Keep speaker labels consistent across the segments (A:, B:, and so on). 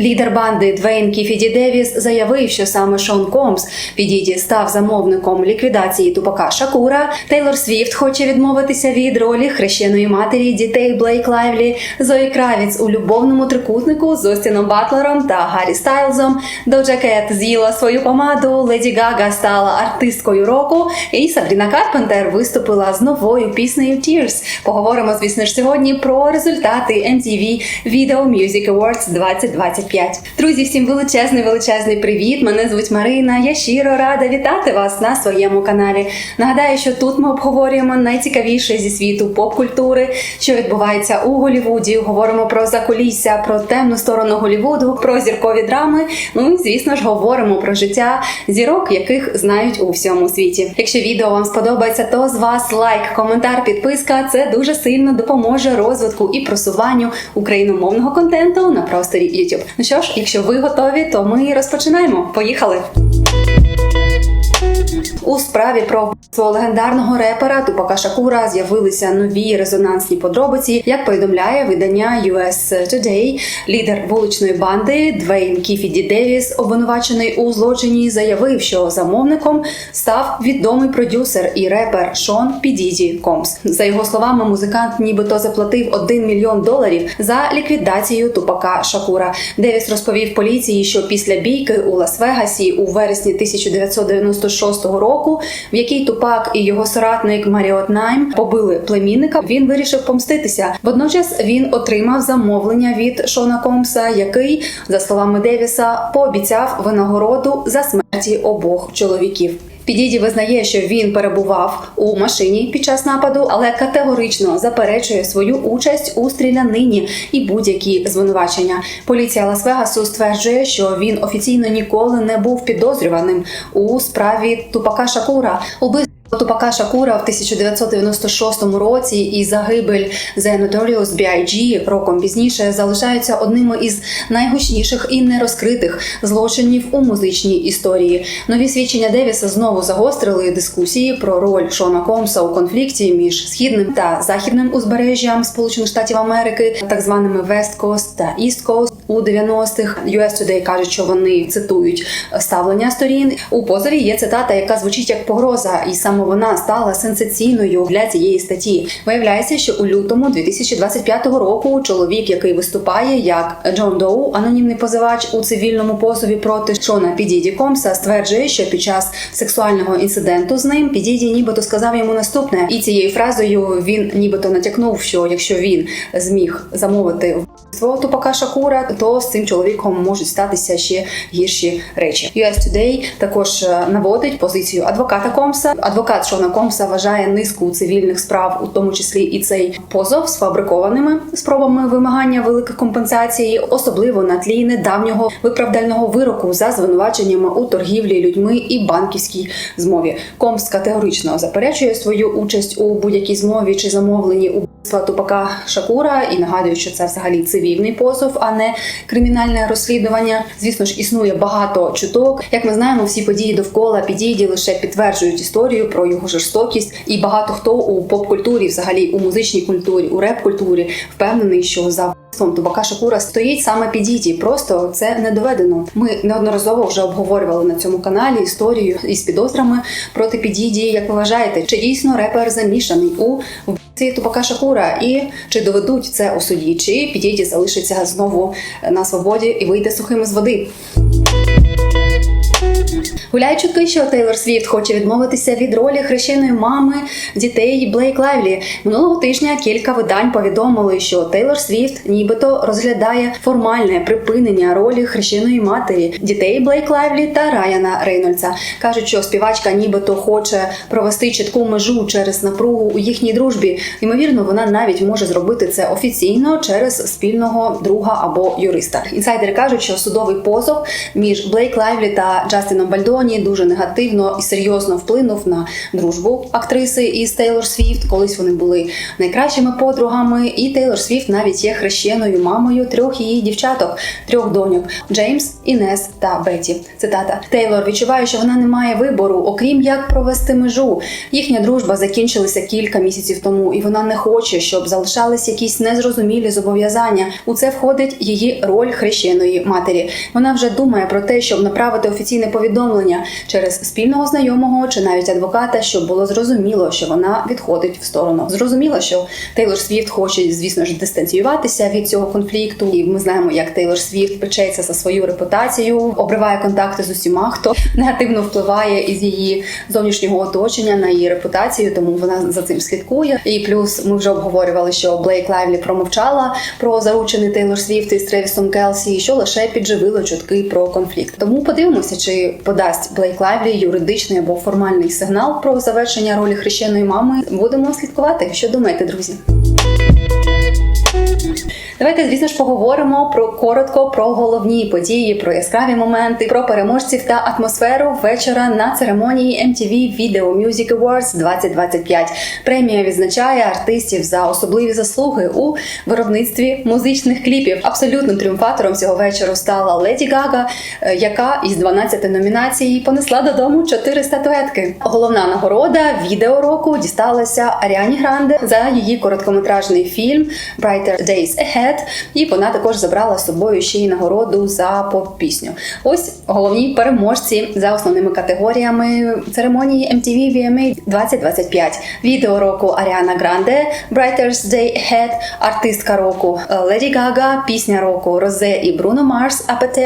A: Лідер банди Двейн Кіфіді Девіс заявив, що саме Шон Комс Підіді став замовником ліквідації тупака Шакура. Тейлор Свіфт хоче відмовитися від ролі хрещеної матері дітей Блейк Лайвлі, Зої Кравіц у любовному трикутнику з Остіном Батлером та Гаррі Стайлзом. Доджа Кет з'їла свою помаду. Леді Гага стала артисткою року. І Сабріна Карпентер виступила з новою піснею Tears. Поговоримо, звісно ж, сьогодні про результати MTV Video Music Awards 2025. Друзі, всім величезний величезний привіт! Мене звуть Марина. Я щиро рада вітати вас на своєму каналі. Нагадаю, що тут ми обговорюємо найцікавіше зі світу поп-культури, що відбувається у Голівуді. Говоримо про закулісся, про темну сторону Голівуду, про зіркові драми. Ну і звісно ж говоримо про життя зірок, яких знають у всьому світі. Якщо відео вам сподобається, то з вас лайк, коментар, підписка. Це дуже сильно допоможе розвитку і просуванню україномовного контенту на просторі YouTube. Ну що ж, якщо ви готові, то ми розпочинаємо. Поїхали! У справі про вбивство легендарного репера Тупака Шакура з'явилися нові резонансні подробиці. Як повідомляє видання US Today, лідер вуличної банди Двейн Кіфіді Девіс, обвинувачений у злочині, заявив, що замовником став відомий продюсер і репер Шон Підіді Комс. За його словами, музикант нібито заплатив 1 мільйон доларів за ліквідацію Тупака Шакура. Девіс розповів поліції, що після бійки у Лас-Вегасі у вересні 1996 року, в якій Тупак і його соратник Маріот Найм побили племінника, він вирішив помститися. Водночас він отримав замовлення від Шона Комса, який, за словами Девіса, пообіцяв винагороду за смерті обох чоловіків. Підіді визнає, що він перебував у машині під час нападу, але категорично заперечує свою участь у стрілянині і будь-які звинувачення. Поліція Лас-Вегасу стверджує, що він офіційно ніколи не був підозрюваним у справі Тупака Шакура. Тупака Шакура в 1996 році і загибель The Notorious B.I.G. роком пізніше залишаються одними із найгучніших і нерозкритих злочинів у музичній історії. Нові свідчення Девіса знову загострили дискусії про роль Шона Комса у конфлікті між східним та західним узбережжям Сполучених Штатів Америки, так званими West Coast та East Coast у 90-х. US Today кажуть, що вони цитують ставлення сторін. У позові є цитата, яка звучить як погроза, і саме вона стала сенсаційною для цієї статті. Виявляється, що у лютому 2025 року чоловік, який виступає як Джон Доу, анонімний позивач у цивільному позові проти Шона Підіді Комса, стверджує, що під час сексуального інциденту з ним Підіді нібито сказав йому наступне, і цією фразою він нібито натякнув, що якщо він зміг замовити вбивство Тупака Шакура, то з цим чоловіком можуть статися ще гірші речі. US Today також е, наводить позицію адвоката Комса. Адвокат Шона Комса вважає низку цивільних справ, у тому числі і цей позов, сфабрикованими спробами вимагання великих компенсацій, особливо на тлі недавнього виправдального вироку за звинуваченнями у торгівлі людьми і банківській змові. Комс категорично заперечує свою участь у будь-якій змові чи замовленні убивства Тупака Шакура і нагадує, що це взагалі цивільний позов, а не кримінальне розслідування. Звісно ж, існує багато чуток. Як ми знаємо, всі події довкола підійді лише підтверджують історію про його жорстокість, і багато хто у поп-культурі, взагалі у музичній культурі, у реп-культурі впевнений, що за вбивством Тубака Шакура стоїть саме підіді. Просто це не доведено. Ми неодноразово вже обговорювали на цьому каналі історію із підозрами проти підіді. Як ви вважаєте, чи дійсно репер замішаний у вбивці Тупака Шакура, і чи доведуть це у суді, чи підіді залишиться знову на свободі і вийде сухим з води? Гуляють чутки, що Тейлор Свіфт хоче відмовитися від ролі хрещеної мами дітей Блейк Лайвлі. Минулого тижня кілька видань повідомили, що Тейлор Свіфт нібито розглядає формальне припинення ролі хрещеної матері дітей Блейк Лайвлі та Райана Рейнольдса. кажуть, що співачка нібито хоче провести чітку межу через напругу у їхній дружбі. Ймовірно, вона навіть може зробити це офіційно через спільного друга або юриста. Інсайдери кажуть, що судовий позов між Блейк Лайвлі та Джастіном Бальдоні дуже негативно і серйозно вплинув на дружбу актриси із Тейлор Свіфт. Колись вони були найкращими подругами, і Тейлор Свіфт навіть є хрещеною мамою трьох її дівчаток, трьох доньок Джеймс, Інес та Беті. Цитата Тейлор відчуває, що вона не має вибору, окрім як провести межу. Їхня дружба закінчилася кілька місяців тому, і вона не хоче, щоб залишались якісь незрозумілі зобов'язання. У це входить її роль хрещеної матері. Вона вже думає про те, щоб направити офіційне повідомлення через спільного знайомого чи навіть адвоката, щоб було зрозуміло, що вона відходить в сторону. Зрозуміло, що Тейлор Свіфт хоче, звісно ж, дистанціюватися від цього конфлікту. І ми знаємо, як Тейлор Свіфт печеться за свою репутацію, обриває контакти з усіма, хто негативно впливає із її зовнішнього оточення на її репутацію, тому вона за цим слідкує. І плюс ми вже обговорювали, що Блейк Лайвлі промовчала про заручений Тейлор Свіфт із Тревісом Келсі, що лише підживило чутки про конфлікт. Тому подивимося, чи подасть Блейк Лайвлі юридичний або формальний сигнал про завершення ролі хрещеної мами. Будемо слідкувати. Що думаєте, друзі? Давайте, звісно ж, поговоримо про коротко про головні події, про яскраві моменти, про переможців та атмосферу вечора на церемонії MTV Video Music Awards 2025. Премія відзначає артистів за особливі заслуги у виробництві музичних кліпів. Абсолютним тріумфатором цього вечору стала Леді Гага, яка із 12 номінацій понесла додому 4 статуетки. Головна нагорода відео року дісталася Аріані Гранде за її короткометражний фільм Brighter Days Ahead, і вона також забрала з собою ще й нагороду за поп-пісню. Ось головні переможці за основними категоріями церемонії MTV VMA 2025. Відео року Аріана Гранде, Brighter Day Ahead, артистка року Леді Гага, пісня року Розе і Бруно Марс АПТ,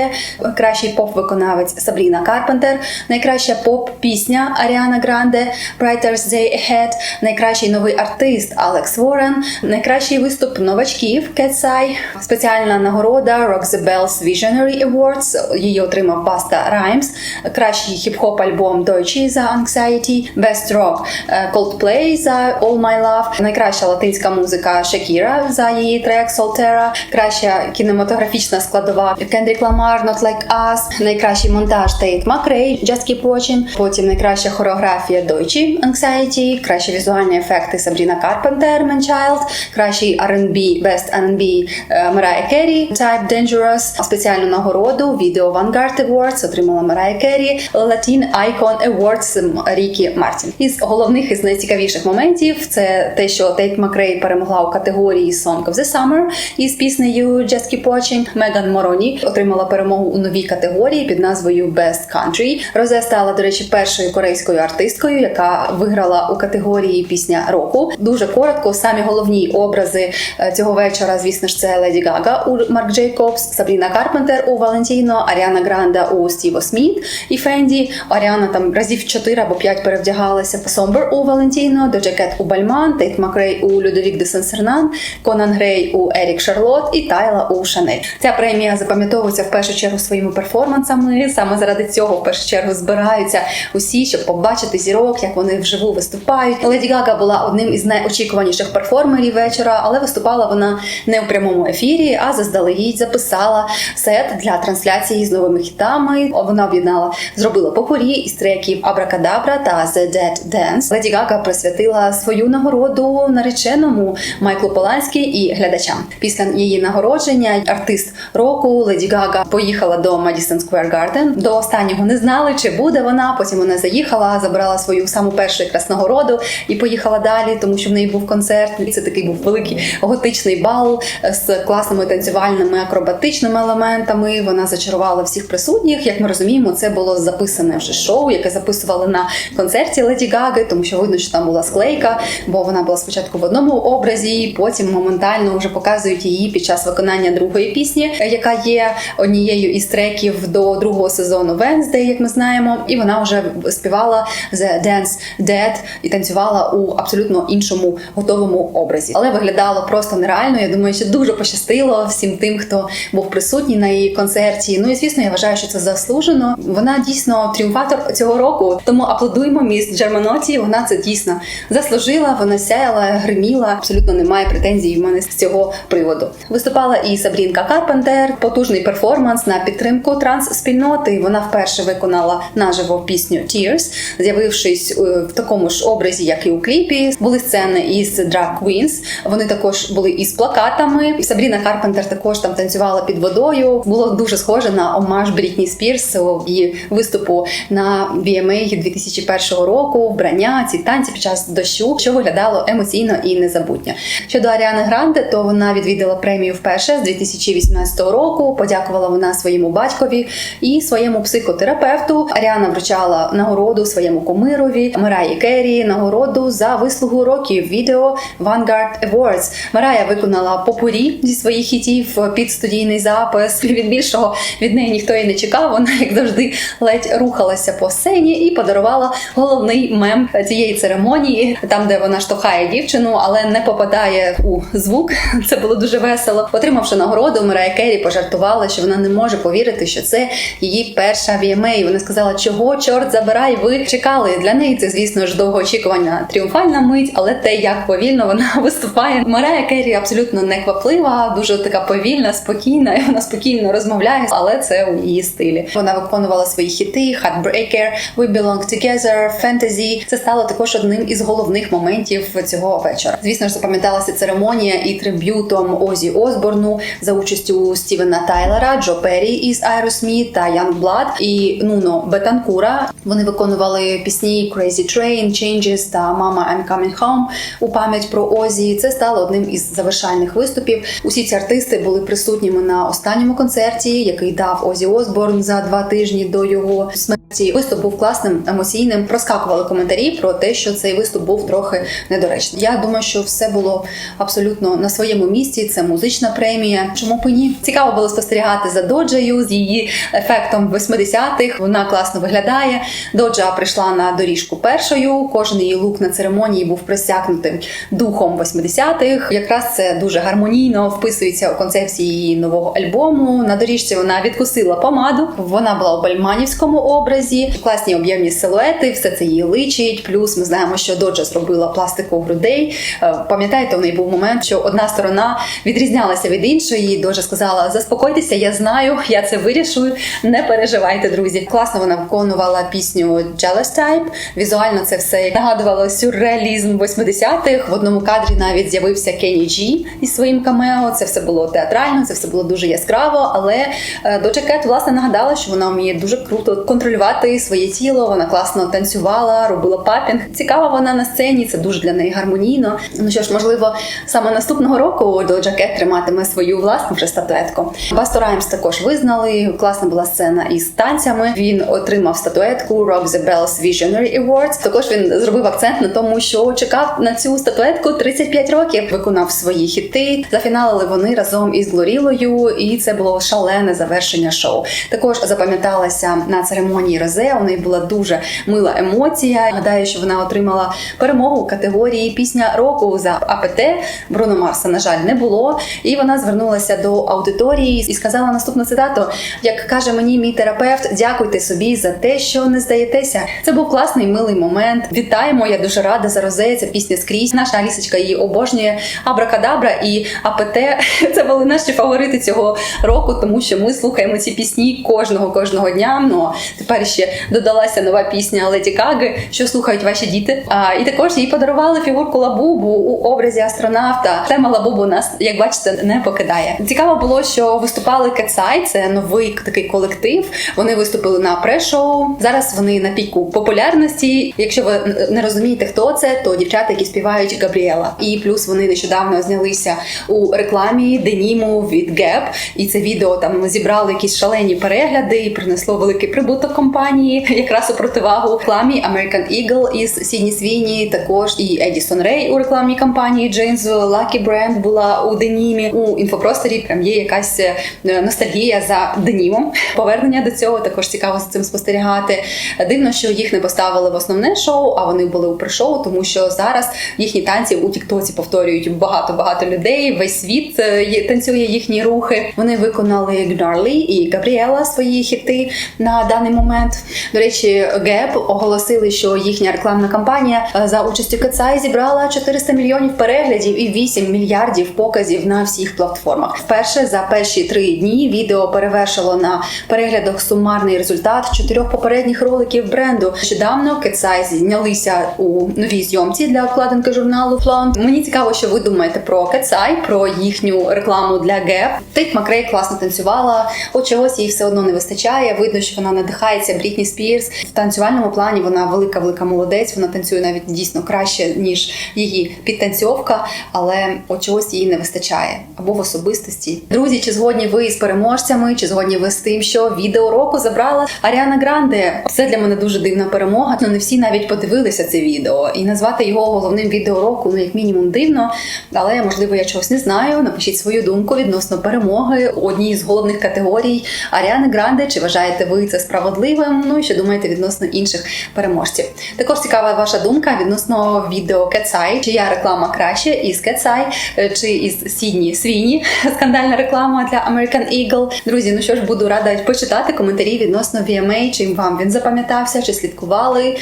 A: кращий поп-виконавець Сабріна Карпентер, найкраща поп-пісня Аріана Гранде, Brighter Day Ahead, найкращий новий артист Алекс Ворен, найкращий виступ новачків Кетсай, спеціальна нагорода Rock the Bells Visionary Awards, її отримав Баста Раймс, кращий хіп-хоп альбом Deutsche за Anxiety, Best Rock е, Coldplay за All My Love, найкраща латинська музика Шакіра за її трек Solterra, краща кінематографічна складова Kendrick Lamar Not Like Us, найкращий монтаж Тейт Макрей Just Keep Watching, потім найкраща хореографія Deutsche Anxiety, кращі візуальні ефекти Сабріна Карпентер Man Child, кращий R&B Best R&B Mariah Carey, Type Dangerous, спеціальну нагороду Video Vanguard Awards отримала Mariah Carey, Latin Icon Awards Рікі Мартін. Із головних із найцікавіших моментів це те, що Тейт Макрей перемогла у категорії Song of the Summer із піснею Just Keep Watching. Меган Мороні отримала перемогу у новій категорії під назвою Best Country. Розе стала, до речі, першою корейською артисткою, яка виграла у категорії пісня року. Дуже коротко, самі головні образи е, цього вечора, звісно ж, це Леді Гага у Марк Джейкобс, Сабріна Карпентер у Валентіно, Аріана Гранда у Стіво Сміт і Фенді. Аріана там разів 4 або 5 перевдягалася. Сомбер у Валентіно, Доджа Кет у Бальман, Тейт Макрей у Людовік де Сен-Сернан, Конан Грей у Ерік Шарлот і Тайла у Шанель. Ця премія запам'ятовується в першу чергу своїми перформансами. Саме заради цього в першу чергу збираються усі, щоб побачити зірок, як вони вживу виступають. Леді Гага була одним із найочікуваніших перформерів вечора, але виступала вона не у прямому ефірі, а заздалегідь записала сет для трансляції з новими хітами. Вона об'єднала, зробила попорі із треків Абракадабра та The Dead Dance. Леді Гага присвятила свою нагороду нареченому Майклу Поланській і глядачам. Після її нагородження артист року Леді Гага поїхала до Madison Square Garden. До останнього не знали, чи буде вона. Потім вона заїхала, забрала свою саму першу якраз нагороду і поїхала далі, тому що в неї був концерт. Це такий був великий готичний бал з класними танцювальними акробатичними елементами. Вона зачарувала всіх присутніх. Як ми розуміємо, це було записане вже шоу, яке записували на концерті Леді Гаги, тому що видно, що там була склейка, бо вона була спочатку в одному образі, потім моментально вже показують її під час виконання другої пісні, яка є однією із треків до другого сезону Wednesday, як ми знаємо, і вона вже співала The Dance Dead і танцювала у абсолютно іншому готовому образі, але виглядало просто нереально Я думаю, що дуже пощастило всім тим, хто був присутній на її концерті. Ну і звісно, я вважаю, що це заслужено. Вона дійсно тріумфатор цього року. Тому аплодуємо міс Джерманоті. Вона це дійсно заслужила. Вона сяяла, гриміла. Абсолютно немає претензій в мене з цього приводу. Виступала і Сабрінка Карпентер, потужний перформанс на підтримку транс-спільноти. Вона вперше виконала наживо пісню Tears, з'явившись е, в такому ж образі, як і у кліпі. Були сцени із Drag Queens. Вони також були із плакатами. Сабріна Карпентер також там танцювала під водою. Було дуже схоже на омаж Брітні Спірс її виступу на VMA 2001 року. Вбрання ці танці під час дощу, що виглядало емоційно і незабутньо. Щодо Аріани Гранде, то вона відвідала премію вперше з 2018 року. Подякувала вона своєму батькові і своєму психотерапевту. Аріана вручала нагороду своєму кумирові Мираї Керрі, нагороду за вислугу років відео Vanguard Awards. Марая виконала попурі зі своїх хітів під студійний запис. Від більшого від неї ніхто і не чекав. Вона, як завжди, ледь рухалася по сцені і подарувала головний мем цієї церемонії, там де вона штовхає дівчину, але не попадає у звук. Це було дуже весело. Отримавши нагороду, Марая Керрі пожартувала, що вона не може повірити, що це її перша VMA. Вона сказала, чого чорт забирай, ви чекали. Для неї це, звісно ж, довгоочікувана тріумфальна мить, але те, як повільно вона виступає. Марая Керрі абсолютно некваплива, дуже така повільна, спокійна. і Вона спокійно розмовляє, але це у її стилі. Вона виконувала свої хіти: Heartbreaker, We Belong Together, Fantasy. Це стало також одним із головних моментів цього вечора. Звісно ж, запам'яталася церемонія і триб'ютом Озі Осборну за участю Стівена Тайлера, Джо Перрі із Aerosmith та Young Blood і Нуно Бетанкура. Вони виконували пісні Crazy Train, Changes та Mama I'm Coming Home у пам'ять про Озі. Це стало одним із завершальних виступів. Усі ці артисти були присутніми на останньому концерті, який дав Озі Осборн за два тижні до його смерті. Виступ був класним, емоційним. Проскакували коментарі про те, що цей виступ був трохи недоречним. Я думаю, що все було абсолютно на своєму місці. Це музична премія. Чому б ні? Цікаво було спостерігати за Доджею з її ефектом 80-х. Вона класно виглядає. Доджа прийшла на доріжку першою. Кожен її лук на церемонії був просякнутим духом 80-х. Якраз це дуже гармонійно вписується у концепції її нового альбому. На доріжці вона відкусила помаду. Вона була у бальманівському образі, класні об'ємні силуети, все це її личить. Плюс ми знаємо, що Доджа зробила пластику грудей. Е, Пам'ятаєте, у неї був момент, що одна сторона відрізнялася від іншої. Доджа сказала: Заспокойтеся, я знаю, я це вирішу. Не переживайте, друзі. Класно вона виконувала пісню Jealous Type. Візуально це все нагадувало сюрреалізм 80-х. В одному кадрі навіть з'явився Кенні Джі із своїм камео. Це все було театрально, це все було дуже яскраво. Але е, Доджа Кет, власне нагадала, що вона вміє дуже круто контролювати своє тіло. Вона класно танцювала, робила папінг. Цікава вона на сцені. Це дуже для неї гармонійно. Ну що ж, можливо, саме наступного року Доджа Кет триматиме свою власну вже статуетку. Басто Раймс також визнали. Класна була сцена із танцями. Він отримав статуетку Rock the Bells Visionary Awards. Також він зробив акцент на тому, що чекав на цю статуетку 35 років. Виконав свої хіти. Зафіналили вони разом із Глорілою, і це було шалене завершення шоу. Також запам'яталася на церемонії Розе. У неї була дуже мила емоція. Гадаю, що вона отримала перемогу у категорії пісня року за АПТ. Бруно Марса, на жаль, не було. І вона звернулася до аудиторії і сказала наступну цитату: як каже мені мій терапевт, дякуйте собі за те, що не здаєтеся. Це був класний милий момент. Вітаємо! Я дуже рада за Розе. Ця пісня скрізь. Наша Алісочка її обожнює. Абракадабра і АПТ це були наші фаворити цього року, тому що ми слухаємо ці пісні кожного кожного дня. Ну тепер ще додалася нова пісня Леді Гаги, що слухають ваші діти. А і також їй подарували фігурку Лабубу у образі астронавта. Тема Лабубу нас, як бачите, не покидає. Цікаво було, що виступали Кетсай, це новий такий колектив. Вони виступили на пре-шоу. Зараз вони на піку популярності. Якщо ви не розумієте, хто це, то дівчата, які співають Габріела. І плюс вони нещодавно знялися у рекламі деніму від Gap. І це відео там зібрали якісь шалені перегляди і принесло великий прибуток компанії, якраз у противагу рекламі American Eagle із Сідні Свіні, також і Едісон Рей у рекламній кампанії Джейнсу Lucky Brand була у денімі. У інфопросторі прям є якась е, ностальгія за денімом. Повернення до цього також цікаво за цим спостерігати. Дивно, що їх не поставили в основне шоу, а вони були у пришоу, тому що зараз їхні танці у Тіктоці повторюють багато багато багато людей. Весь світ е, танцює їхні рухи. Вони виконали Gnarly і Габріела свої хіти на даний момент. До речі, Геп оголосили, що їхня рекламна кампанія е, за участю Кацай зібрала 400 мільйонів переглядів і 8 мільярдів показів на всіх платформах. Вперше за перші три дні відео перевершило на переглядах сумарний результат чотирьох попередніх роликів бренду. Нещодавно Кецай знялися у новій зйомці для обкладинки журналу Flaunt. Мені цікаво, що ви думаєте про Кецай, про їхню рекламу для Gap. Тейт Макрей класно танцювала, от чогось їй все одно не вистачає. Видно, що вона надихається Брітні Спірс. В танцювальному плані вона велика, велика молодець. Вона танцює навіть дійсно краще ніж її підтанцьовка, але от чогось їй не вистачає або в особистості. Друзі, чи згодні ви з переможцями, чи згодні ви з тим, що відео року забрала Аріана Гранде? Це для мене дуже дивна перемога. Ну не всі навіть подивилися це відео, і назвати його головним відео року, ну як мінімум дивно. Але можливо я чогось не знаю. Напишіть свою думку відносно перемоги у одній з головних категорій Аріани Гранде. Чи вважаєте ви це справедливим? Ну і що думаєте відносно інших переможців? Також цікава ваша думка відносно відео Кетсай, чия реклама краще із Кетсай е, чи із Сідні Свіні, скандальна реклама для American Eagle. Друзі, ну що ж буду рада почитати коментарі відносно VMA, чим вам він запам'ятався, чи слідкували.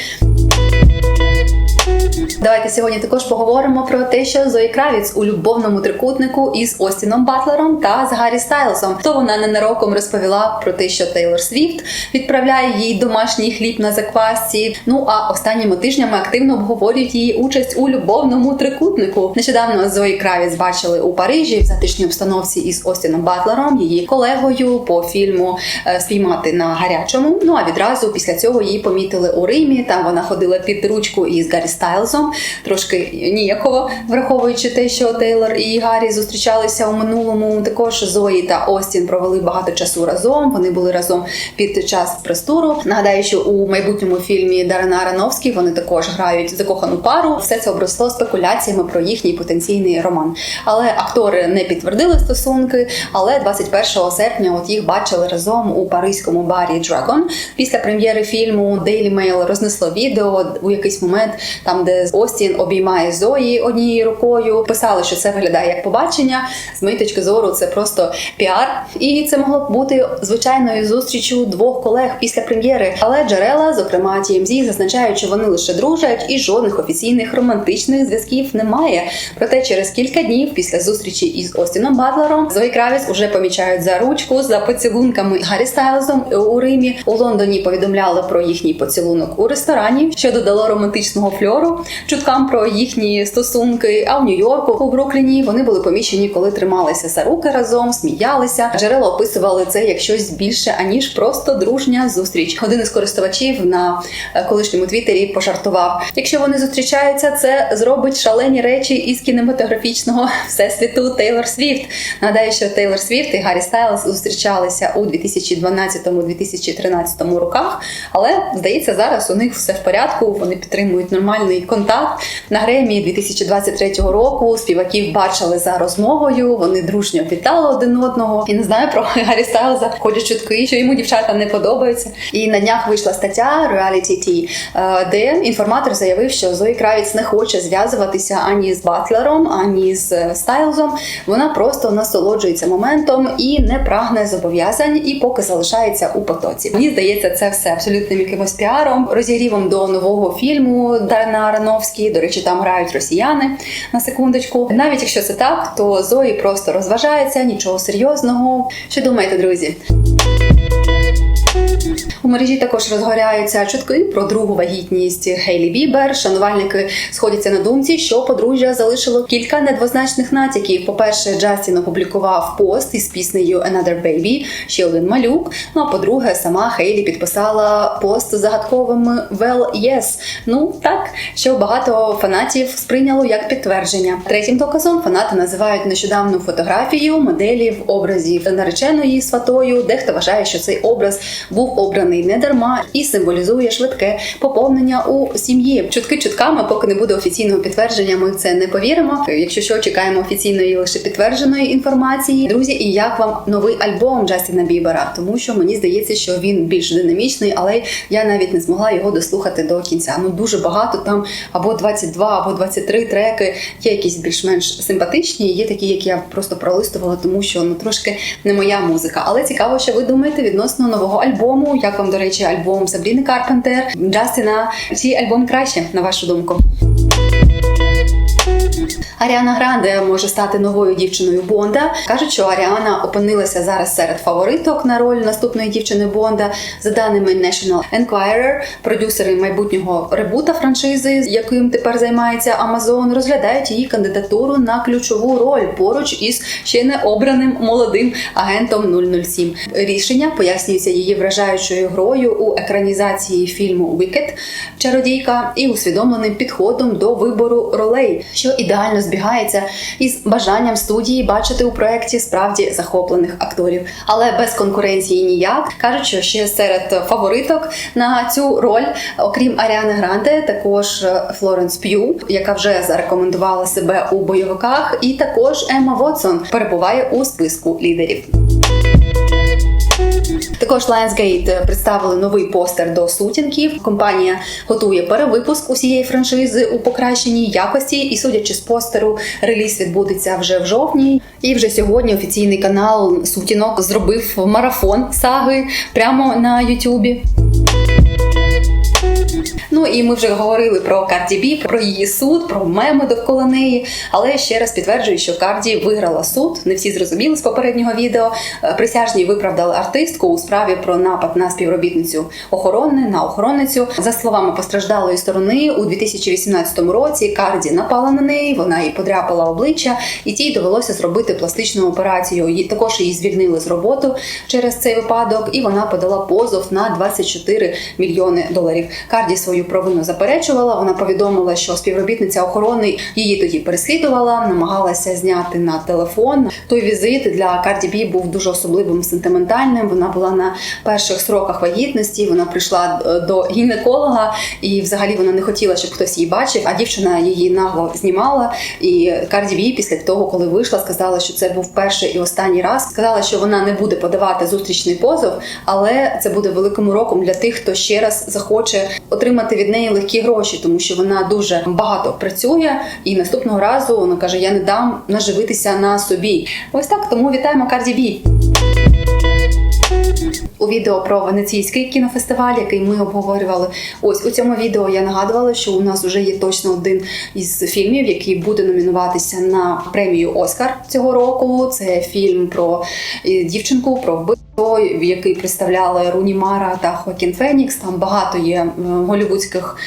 A: Давайте сьогодні також поговоримо про те, що Зої Кравіц у любовному трикутнику із Остіном Батлером та з Гаррі Стайлсом. То вона ненароком розповіла про те, що Тейлор Свіфт відправляє їй домашній хліб на заквасці. Ну а останніми тижнями активно обговорюють її участь у любовному трикутнику. Нещодавно Зої Кравіц бачили у Парижі в затишній обстановці із Остіном Батлером, її колегою по фільму е, Спіймати на гарячому. Ну а відразу після цього її помітили у Римі. Там вона ходила під ручку із Гаррі Стайлзом, трошки ніяково враховуючи те, що Тейлор і Гаррі зустрічалися у минулому. Також Зої та Остін провели багато часу разом. Вони були разом під час престуру. Нагадаю, що у майбутньому фільмі Дарена Аронофський вони також грають закохану пару. Все це обросло спекуляціями про їхній потенційний роман. Але актори не підтвердили стосунки. Але 21 серпня от їх бачили разом у паризькому барі Dragon. Після прем'єри фільму Daily Mail рознесло відео у якийсь момент, там де Остін обіймає Зої однією рукою. Писали, що це виглядає як побачення. З моєї точки зору, це просто піар. І це могло б бути звичайною зустрічю двох колег після прем'єри. Але джерела, зокрема TMZ, зазначають, що вони лише дружать, і жодних офіційних романтичних зв'язків немає. Проте через кілька днів після зустрічі із Остіном Батлером Зої Кравіс уже помічають за ручку за поцілунками Гаррі Стайлзом у Римі. У Лондоні повідомляли про їхній поцілунок у ресторані, що додало романтичного фльору чуткам про їхні стосунки. А в Нью-Йорку у Брукліні вони були помічені, коли трималися за руки разом, сміялися. Джерела описували це як щось більше аніж просто дружня зустріч. Один із користувачів на е, колишньому твіттері пожартував: якщо вони зустрічаються, це зробить шалені речі із кінематографічного всесвіту Тейлор Свіфт. Нагадаю, що Тейлор Свіфт і Гаррі Стайлз зустрічалися у 2012-2013 роках, але здається, зараз у них все в порядку. Вони підтримують нормальний контакт. На Гремі 2023 року співаків бачили за розмовою. Вони дружньо вітали один одного. І не знаю про Гаррі Стайлза. Ходять чутки, що йому дівчата не подобаються. І на днях вийшла стаття Reality Tea, е, де інформатор заявив, що Зої Кравіц не хоче зв'язуватися ані з Батлером, ані з е, Стайлзом. Вона просто насолоджується моментом і не прагне зобов'язань, і поки залишається у потоці. Мені здається, це все абсолютним якимось піаром, розігрівом до нового фільму Дарена Аронофський. До речі, там грають росіяни на секундочку. Навіть якщо це так, то Зої просто розважається, нічого серйозного. Що думаєте, друзі? У мережі також розгоряються чутки про другу вагітність Хейлі Бібер. Шанувальники сходяться на думці, що подружжя залишило кілька недвозначних натяків. По-перше, Джастін опублікував пост із піснею Another Baby, ще один малюк. Ну а по-друге, сама Хейлі підписала пост з загадковими Well Yes. Ну так, що багато фанатів сприйняло як підтвердження. Третім доказом фанати називають нещодавну фотографію моделі в образі нареченої сватою. Дехто вважає, що цей образ був обраний не дарма і символізує швидке поповнення у сім'ї. Чутки чутками, поки не буде офіційного підтвердження, ми в це не повіримо. Якщо що, чекаємо офіційної лише підтвердженої інформації. Друзі, і як вам новий альбом Джастіна Бібера? Тому що мені здається, що він більш динамічний, але я навіть не змогла його дослухати до кінця. Ну дуже багато там або 22, або 23 треки. Є якісь більш-менш симпатичні, є такі, які я просто пролистувала, тому що ну трошки не моя музика. Але цікаво, що ви думаєте відносно нового альбому. Як вам, до речі, альбом Сабріни Карпентер, Джастіна? Чий альбом краще, на вашу думку? Аріана Гранде може стати новою дівчиною Бонда. Кажуть, що Аріана опинилася зараз серед фавориток на роль наступної дівчини Бонда. За даними National Enquirer, продюсери майбутнього ребута франшизи, яким тепер займається Amazon, розглядають її кандидатуру на ключову роль поруч із ще не обраним молодим агентом 007. Рішення пояснюється її вражаючою грою у екранізації фільму Wicked чародійка і усвідомленим підходом до вибору ролей, що ідеально збігається із бажанням студії бачити у проєкті справді захоплених акторів, але без конкуренції ніяк. Кажуть, що ще серед фавориток на цю роль, окрім Аріани Гранде, також Флоренс П'ю, яка вже зарекомендувала себе у бойовиках, і також Емма Вотсон перебуває у списку лідерів. Також Lionsgate представили новий постер до сутінків. Компанія готує перевипуск усієї франшизи у покращеній якості, і судячи з постеру, реліз відбудеться вже в жовтні. І вже сьогодні офіційний канал Сутінок зробив марафон саги прямо на Ютубі. Ну і ми вже говорили про Карді Бі, про її суд, про меми довкола неї. Але ще раз підтверджую, що Карді виграла суд. Не всі зрозуміли з попереднього відео. Присяжні виправдали артистку у справі про напад на співробітницю охорони на охоронницю. За словами постраждалої сторони, у 2018 році Карді напала на неї. Вона їй подряпала обличчя, і тій довелося зробити пластичну операцію. Її також її звільнили з роботи через цей випадок, і вона подала позов на 24 мільйони доларів. Карді свою провину заперечувала. Вона повідомила, що співробітниця охорони її тоді переслідувала, намагалася зняти на телефон. Той візит для Карді Бі був дуже особливим сентиментальним. Вона була на перших сроках вагітності. Вона прийшла до гінеколога, і взагалі вона не хотіла, щоб хтось її бачив. А дівчина її нагло знімала. І Карді Бі після того, коли вийшла, сказала, що це був перший і останній раз. Сказала, що вона не буде подавати зустрічний позов, але це буде великим уроком для тих, хто ще раз захоче отримати від неї легкі гроші, тому що вона дуже багато працює, і наступного разу вона каже: Я не дам наживитися на собі. Ось так тому вітаємо Карді Бі. У відео про венеційський кінофестиваль, який ми обговорювали. Ось у цьому відео я нагадувала, що у нас вже є точно один із фільмів, який буде номінуватися на премію Оскар цього року. Це фільм про дівчинку, про вбивство, в який представляли Руні Мара та Хокін Фенікс. Там багато є голівудських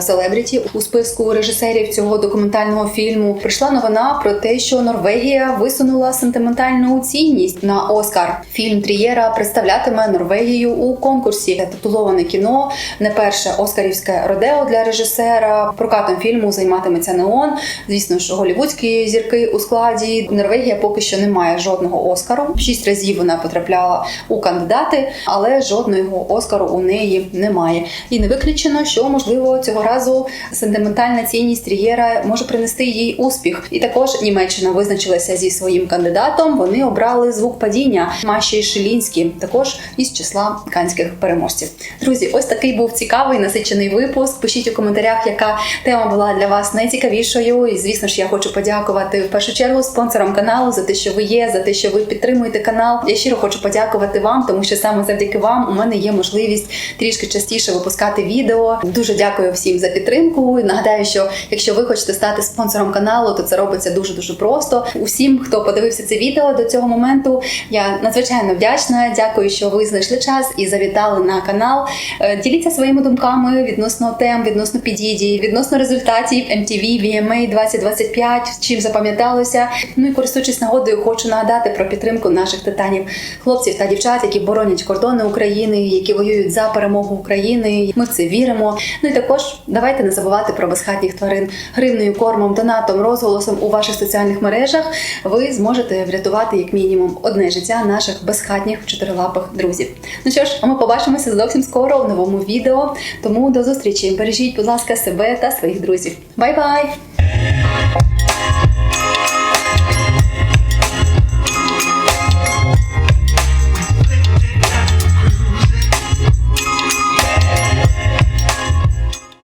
A: селебріті у списку режисерів цього документального фільму. Прийшла новина про те, що Норвегія висунула сентиментальну цінність на Оскар. Фільм Трієра представлятиме Норвегію у конкурсі. Титуловане кіно не перше оскарівське родео для режисера. Прокатом фільму займатиметься Неон. Звісно ж, голівудські зірки у складі. Норвегія поки що не має жодного оскару. Шість разів вона потрапляла у кандидати, але жодного оскару у неї немає. І не виключено, що можливо цього разу сентиментальна цінність Трієра може принести їй успіх. І також Німеччина визначилася зі своїм кандидатом. Вони обрали звук падіння Маші Шилінські, також із числа канських переможців. Друзі, ось такий був цікавий насичений випуск. Пишіть у коментарях, яка тема була для вас найцікавішою. І звісно ж, я хочу подякувати в першу чергу спонсорам каналу за те, що ви є, за те, що ви підтримуєте канал. Я щиро хочу подякувати вам, тому що саме завдяки вам у мене є можливість трішки частіше випускати відео. Дуже дякую всім за підтримку. Нагадаю, що якщо ви хочете стати спонсором каналу, то це робиться дуже дуже просто. Усім, хто подивився це відео до цього моменту, я надзвичайно вдячна. Дякую, що ви знайшли час і завітали на канал. Е, Діліться своїми думками відносно тем, відносно підійді, відносно результатів MTV VMA 2025, чим запам'яталося. Ну і користуючись нагодою, хочу нагадати про підтримку наших титанів, хлопців та дівчат. Дівчат, які боронять кордони України, які воюють за перемогу України. Ми в це віримо. Ну і також давайте не забувати про безхатніх тварин гривнею, кормом, донатом, розголосом у ваших соціальних мережах. Ви зможете врятувати як мінімум одне життя наших безхатніх чотирилапих друзів. Ну що ж, а ми побачимося зовсім скоро в новому відео. Тому до зустрічі. Бережіть, будь ласка, себе та своїх друзів. Бай-бай!